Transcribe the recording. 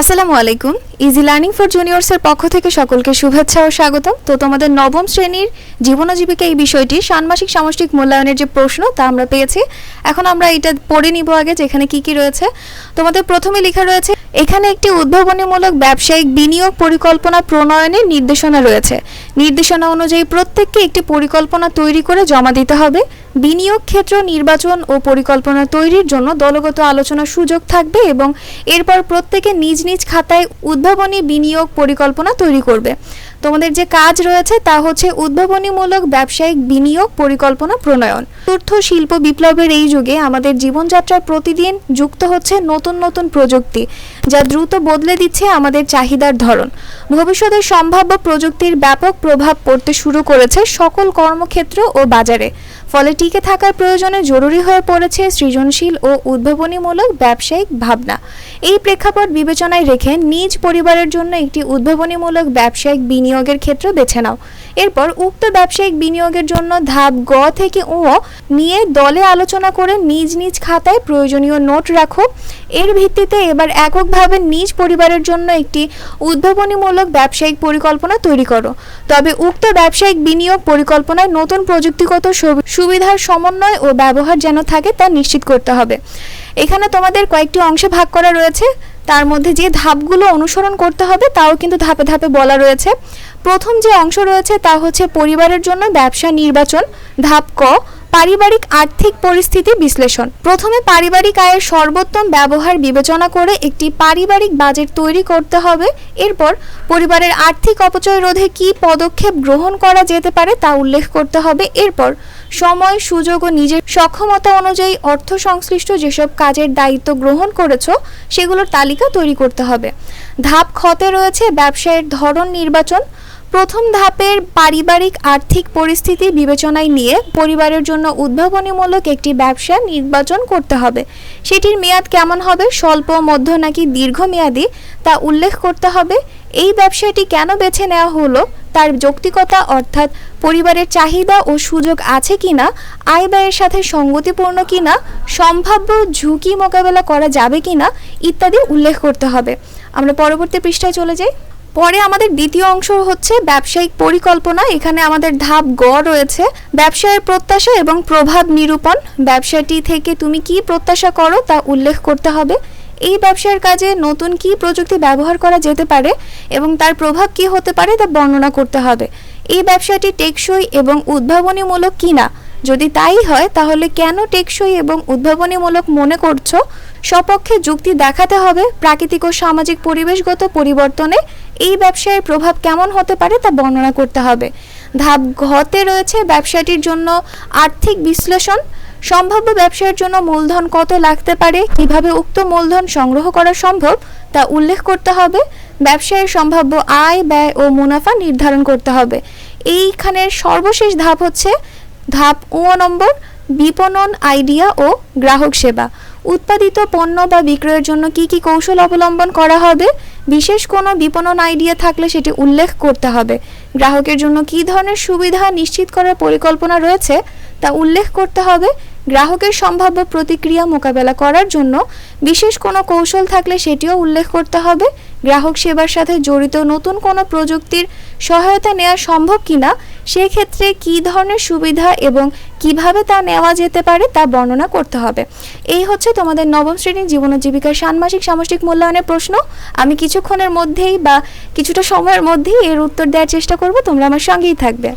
আসসালামু আলাইকুম। Easy learning for জুনিয়র্সের পক্ষ থেকে সকলকে শুভেচ্ছা ও স্বাগতম। তো তোমাদের নবম শ্রেণির জীবন জীবিকা এই বিষয়টি ষান্মাসিক সামষ্টিক মূল্যায়নের যে প্রশ্ন তা আমরা পেয়েছি। এখন আমরা এটা পড়ে নিব আগে যেখানে কি কি রয়েছে। তোমাদের প্রথমে লেখা রয়েছে, এখানে একটি উদ্ভাবনীমূলক ব্যবসায়িক বিনিয়োগ পরিকল্পনা প্রণয়নের নির্দেশনা রয়েছে। নির্দেশনা অনুযায়ী প্রত্যেককে একটি পরিকল্পনা তৈরি করে জমা দিতে হবে। বিনিয়োগ ক্ষেত্র, নির্বাচন ও পরিকল্পনা তৈরির জন্য দলগত আলোচনার সুযোগ থাকবে এবং এরপর প্রত্যেকে নিজ নিজ খাতায় উদ্ভাবনী বিনিয়োগ পরিকল্পনা তৈরি করবে। তোমাদের যে কাজ রয়েছে তা হচ্ছে উদ্ভাবনীমূলক ব্যবসায়িক বিনিয়োগ পরিকল্পনা প্রণয়ন। চতুর্থ শিল্প বিপ্লবের এই যুগে আমাদের জীবনযাত্রার প্রতিদিন যুক্ত হচ্ছে নতুন নতুন প্রযুক্তি, যা দ্রুত বদলে দিচ্ছে আমাদের চাহিদার ধরন। ভবিষ্যতের সম্ভাব্য প্রযুক্তির ব্যাপক প্রভাব পড়তে শুরু করেছে সকল কর্মক্ষেত্র ও বাজারে। ফলে টিকে থাকার প্রয়োজনে জরুরি হয়ে পড়েছে সৃজনশীল ও উদ্ভাবনীমূলক ব্যবসায়িক ভাবনা। এই প্রেক্ষাপট বিবেচনায় রেখে নিজ পরিবারের জন্য একটি উদ্ভাবনীমূলক ব্যবসায়িক বিনিয়োগের ক্ষেত্র বেছে নাও। এরপর উক্ত ব্যবসায়িক বিনিয়োগের জন্য ধাপ গ থেকে ও নিয়ে দলে আলোচনা করে নিজ নিজ খাতায় প্রয়োজনীয় নোট রাখো। এর ভিত্তিতে এবার এককভাবে নিজ পরিবারের জন্য একটি উদ্ভাবনীমূলক ব্যবসায়িক পরিকল্পনা তৈরি করো। তবে উক্ত ব্যবসায়িক বিনিয়োগ পরিকল্পনায় নতুন প্রযুক্তিগত সুবিধার সমন্বয় ও ব্যবহার যেন থাকে তা নিশ্চিত করতে হবে। এখানে তোমাদের কয়েকটি অংশে ভাগ করা রয়েছে। তার মধ্যে যে ধাপগুলো অনুসরণ করতে হবে তাও কিন্তু ধাপে ধাপে বলা রয়েছে। প্রথম যে অংশ রয়েছে তা হচ্ছে পরিবারের জন্য ব্যবসা নির্বাচন, ধাপ ক পারিবারিক আর্থিক পরিস্থিতি বিশ্লেষণ। প্রথমে পারিবারিক আয়ের সর্বোত্তম ব্যবহার বিবেচনা করে একটি পারিবারিক বাজেট তৈরি করতে হবে। এরপর পরিবারের আর্থিক অপচয় রোধে কী পদক্ষেপ গ্রহণ করা যেতে পারে তা উল্লেখ করতে হবে। এরপর সময়, সুযোগ ও নিজের সক্ষমতা অনুযায়ী অর্থ সংশ্লিষ্ট যেসব কাজের দায়িত্ব গ্রহণ করেছ, সেগুলোর তালিকা তৈরি করতে হবে। ধাপ খতে রয়েছে ব্যবসায়ের ধরন নির্বাচন প্রথম ধাপের পারিবারিক আর্থিক পরিস্থিতি বিবেচনায় নিয়ে পরিবারের জন্য উদ্ভাবনীমূলক একটি ব্যবসা নির্বাচন করতে হবে। সেটির মেয়াদ কেমন হবে? স্বল্প, মধ্য নাকি দীর্ঘমেয়াদী? তা উল্লেখ করতে হবে। এই ব্যবসাটি কেন বেছে নেওয়া হলো? তার যৌক্তিকতা অর্থাৎ পরিবারের চাহিদা ও সুযোগ আছে কিনা? আয় ব্যয়ের সাথে সঙ্গতিপূর্ণ কিনা? সম্ভাব্য ঝুঁকি মোকাবেলা করা যাবে কিনা? ইত্যাদি উল্লেখ করতে হবে। আমরা পরবর্তী পৃষ্ঠায় চলে যাই। পরে আমাদের দ্বিতীয় অংশ হচ্ছে ব্যবসায়িক পরিকল্পনা। এখানে আমাদের ধাপ গ রয়েছে, ব্যবসায়ের প্রত্যাশা এবং প্রভাব নিরূপণ। ব্যবসাটি থেকে তুমি কি প্রত্যাশা করো তা উল্লেখ করতে হবে। এই ব্যবসার কাজে নতুন কি প্রযুক্তি ব্যবহার করা যেতে পারে এবং তার প্রভাব কি হতে পারে তা বর্ণনা করতে হবে। এই ব্যবসাটি টেকসই এবং উদ্ভাবনীমূলক কিনা? যদি তাই হয়, তাহলে কেন টেকসই এবং উদ্ভাবনীমূলক মনে করছ? সপক্ষে যুক্তি দেখাতে হবে প্রাকৃতিক ও সামাজিক পরিবেশগত পরিবর্তনে এই ব্যবসায়ের প্রভাব কেমন হতে পারে তা বর্ণনা করতে হবে। ধাপ ঘতে রয়েছে ব্যবসাটির জন্য আর্থিক বিশ্লেষণ। সম্ভাব্য ব্যবসার জন্য মূলধন কত লাগতে পারে? কীভাবে উক্ত মূলধন সংগ্রহ করা সম্ভব? তা উল্লেখ করতে হবে। ব্যবসায়ের সম্ভাব্য আয়, ব্যয় ও মুনাফা নির্ধারণ করতে হবে। এইখানের সর্বশেষ ধাপ হচ্ছে ধাপ ও নম্বর, বিপণন আইডিয়া ও গ্রাহক সেবা। উৎপাদিত পণ্য বা বিক্রয়ের জন্য কি কি কৌশল অবলম্বন করা হবে? বিশেষ কোনো বিপণন আইডিয়া থাকলে সেটি উল্লেখ করতে হবে। গ্রাহকের জন্য কি ধরনের সুবিধা নিশ্চিত করার পরিকল্পনা রয়েছে তা উল্লেখ করতে হবে। গ্রাহকের সম্ভাব্য প্রতিক্রিয়া মোকাবেলা করার জন্য বিশেষ কোনো কৌশল থাকলে সেটিও উল্লেখ করতে হবে। গ্রাহক সেবার সাথে জড়িত নতুন কোনো প্রযুক্তির সহায়তা নেওয়া সম্ভব কিনা, সেক্ষেত্রে কী ধরনের সুবিধা এবং কীভাবে তা নেওয়া যেতে পারে তা বর্ণনা করতে হবে। এই হচ্ছে তোমাদের নবম শ্রেণির জীবন জীবিকার ষান্মাসিক সামষ্টিক মূল্যায়নের প্রশ্ন। আমি কিছুক্ষণের মধ্যেই বা কিছুটা সময়ের মধ্যেই এর উত্তর দেওয়ার চেষ্টা করব, তোমরা আমার সঙ্গেই থাকবে।